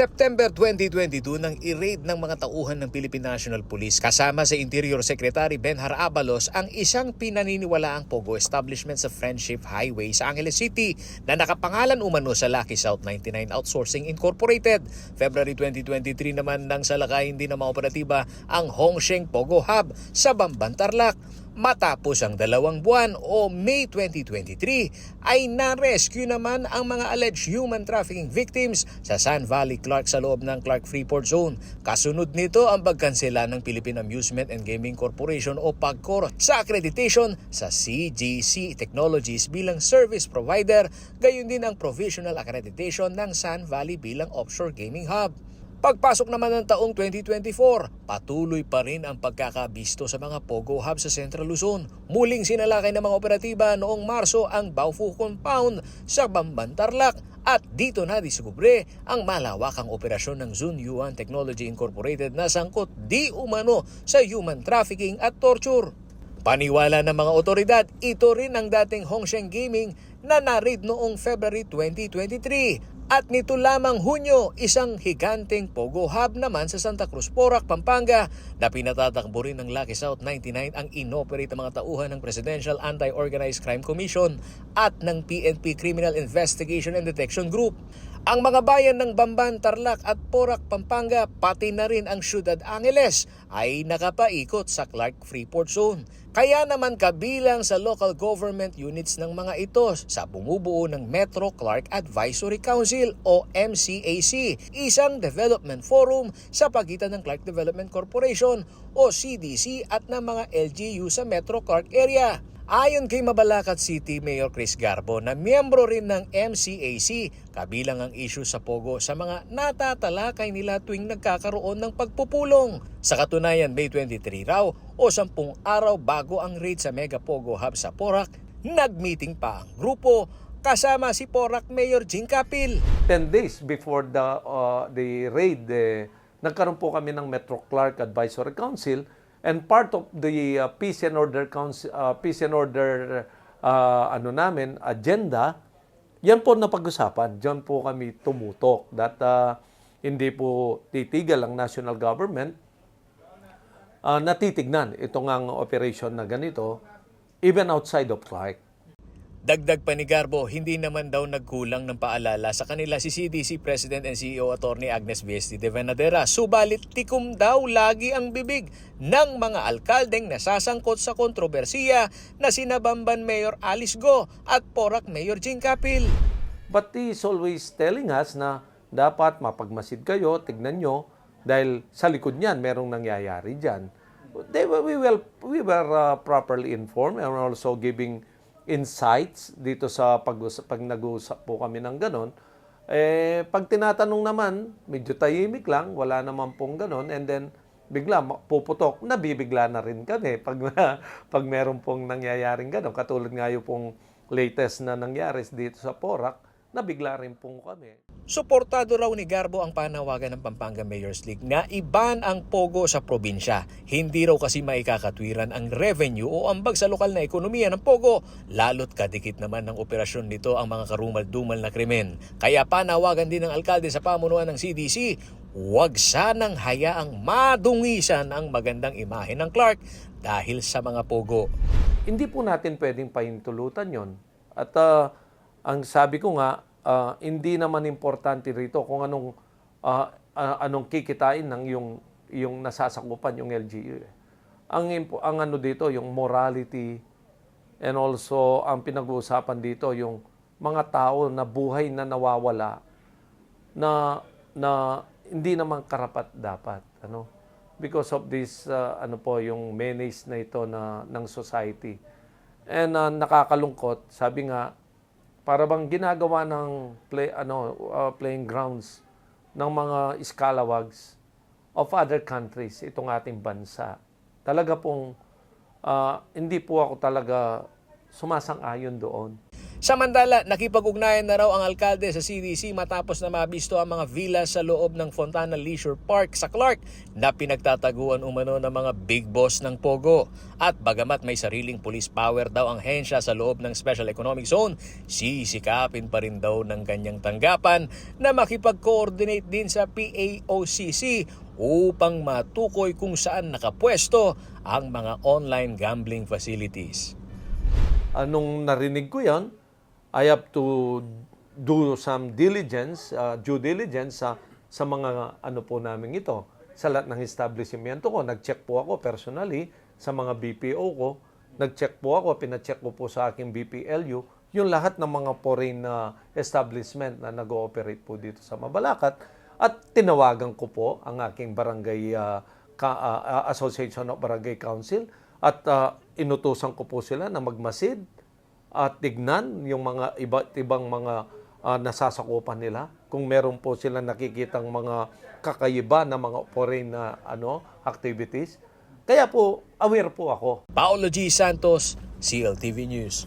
September 2022 nang i-raid ng mga tauhan ng Philippine National Police kasama sa Interior Secretary Benhar Abalos ang isang pinaniniwalaang Pogo establishment sa Friendship Highway sa Angeles City na nakapangalan umano sa Lucky South 99 Outsourcing Incorporated. February 2023 naman nang salakayin din ng mga operatiba ang Hongsheng Pogo Hub sa Bamban Tarlac. Matapos ang dalawang buwan o May 2023 ay na-rescue naman ang mga alleged human trafficking victims sa San Valley Clark sa loob ng Clark Freeport Zone. Kasunod nito ang pagkansela ng Philippine Amusement and Gaming Corporation o PAGCOR sa accreditation sa CGC Technologies bilang service provider, gayon din ang provisional accreditation ng San Valley bilang offshore gaming hub. Pagpasok naman ng taong 2024, patuloy pa rin ang pagkakabisto sa mga Pogo Hub sa Central Luzon. Muling sinalakay ng mga operatiba noong Marso ang Baofu Compound sa Bamban Tarlac at dito na diskubre ang malawakang operasyon ng Zun Yuan Technology Incorporated na sangkot di umano sa human trafficking at torture. Paniwala ng mga otoridad, ito rin ang dating Hongsheng Gaming na narid noong February 2023. At nito lamang Hunyo, isang higanteng Pogo Hub naman sa Santa Cruz, Porac, Pampanga na pinatatakbo rin ng Lucky South 99 ang inoperate ng mga tauhan ng Presidential Anti-Organized Crime Commission at ng PNP Criminal Investigation and Detection Group. Ang mga bayan ng Bamban, Tarlac at Porac, Pampanga, pati na rin ang Ciudad Angeles ay nakapaikot sa Clark Freeport Zone. Kaya naman kabilang sa local government units ng mga ito sa bumubuo ng Metro Clark Advisory Council o MCAC, isang development forum sa pagitan ng Clark Development Corporation o CDC at ng mga LGU sa Metro Clark area. Ayon kay Mabalacat City Mayor Chris Garbo na miyembro rin ng MCAC, kabilang ang issue sa Pogo sa mga natatalakay nila tuwing nagkakaroon ng pagpupulong. Sa katunayan, May 23 raw o 10 araw bago ang raid sa Mega Pogo Hub sa Porac, nagmeeting pa ang grupo kasama si Porac Mayor Jing Capil. 10 days before the uh, the raid, eh, nagkaroon po kami ng Metro Clark Advisory Council and part of the uh, peace and order council, uh, peace and order uh, ano namin agenda, yan po napag-usapan. Diyan po kami tumutok that uh, hindi po titigil ang national government uh, natitignan itong ang operation na ganito even outside of Clark. Dagdag pa ni Garbo, hindi naman daw nagkulang ng paalala sa kanila si CDC President and CEO Attorney Agnes Viesti de Venadera. Subalit tikom daw lagi ang bibig ng mga alkaldeng nasasangkot sa kontrobersiya na sina Mayor Alice Go at Porac Mayor Jing Capil. But he is always telling us na dapat mapagmasid kayo, tignan nyo, dahil sa likod niyan, merong nangyayari dyan. They, we, will, we were uh, properly informed and also giving insights dito sa pag, pag nag-uusap po kami ng ganon. Eh, pag tinatanong naman, medyo tahimik lang, wala naman pong ganon, and then bigla puputok, nabibigla na rin kami pag, pag meron pong nangyayaring ganon. Katulad nga yung pong latest na nangyari dito sa Porac, nabigla rin pong kami. Suportado raw ni Garbo ang panawagan ng Pampanga Mayor's League na iban ang pogo sa probinsya. Hindi raw kasi maikakatwiran ang revenue o ambag sa lokal na ekonomiya ng pogo. Lalo't kadikit naman ng operasyon nito ang mga karumal-dumal na krimen. Kaya panawagan din ng alkalde sa pamunuan ng CDC, huwag sanang hayaang madungisan ang magandang imahe ng Clark dahil sa mga pogo. Hindi po natin pwedeng pahintulutan yon. At ah, ang sabi ko nga, ah, hindi naman importante rito kung anong ah, ah, anong kikitain ng yung yung nasasakupan yung LGU. eh. Ang ang ano dito yung morality and also ang pinag-uusapan dito yung mga tao na buhay na nawawala na na hindi naman karapat dapat ano because of this uh, ano po yung menace na ito na ng society and uh, nakakalungkot sabi nga para bang ginagawa ng play ano uh, playing grounds ng mga scalawags of other countries itong ating bansa. Talaga pong uh, hindi po ako talaga sumasang-ayon doon. Samantala, nakipag-ugnayan na raw ang alkalde sa CDC matapos na mabisto ang mga villa sa loob ng Fontana Leisure Park sa Clark na pinagtataguan umano ng mga big boss ng Pogo. At bagamat may sariling police power daw ang hensya sa loob ng Special Economic Zone, sisikapin pa rin daw ng kanyang tanggapan na makipag-coordinate din sa PAOCC upang matukoy kung saan nakapwesto ang mga online gambling facilities. Anong narinig ko yan, I have to do some diligence, uh, due diligence sa, sa mga ano po namin ito. Sa lahat ng establishment ko, nag-check po ako personally sa mga BPO ko. Nag-check po ako, pina-check ko po sa aking BPLU, yung lahat ng mga foreign na establishment na nag-ooperate po dito sa Mabalacat. At tinawagan ko po ang aking barangay uh, ka, uh, uh, Association of Barangay Council at uh, inutusan ko po sila na magmasid at tignan yung mga iba't ibang mga ah, nasasakupan nila. Kung meron po sila nakikitang mga kakaiba na mga foreign na ano activities. Kaya po aware po ako. Paolo G. Santos, CLTV News.